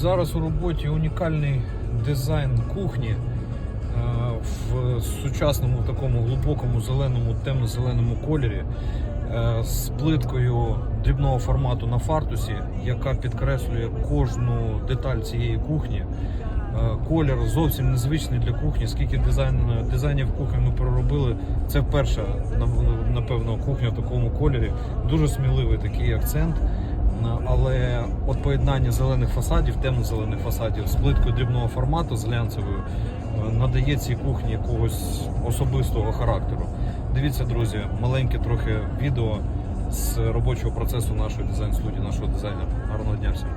Зараз у роботі унікальний дизайн кухні е, в сучасному такому глибокому зеленому, темно-зеленому кольорі е, з плиткою дрібного формату на фартусі, яка підкреслює кожну деталь цієї кухні. Е, Колір зовсім незвичний для кухні. Скільки дизайн, дизайнів кухні ми проробили, це вперше нам- напевно кухня в такому кольорі. Дуже сміливий такий акцент. Е, Але от поєднання зелених фасадів, темно-зелених фасадів з плиткою дрібного формату з глянцевою е, надає цій кухні якогось особистого характеру. Дивіться, друзі, маленьке трохи відео з робочого процесу нашої дизайн студії, нашого дизайнера. Гарного дня всім.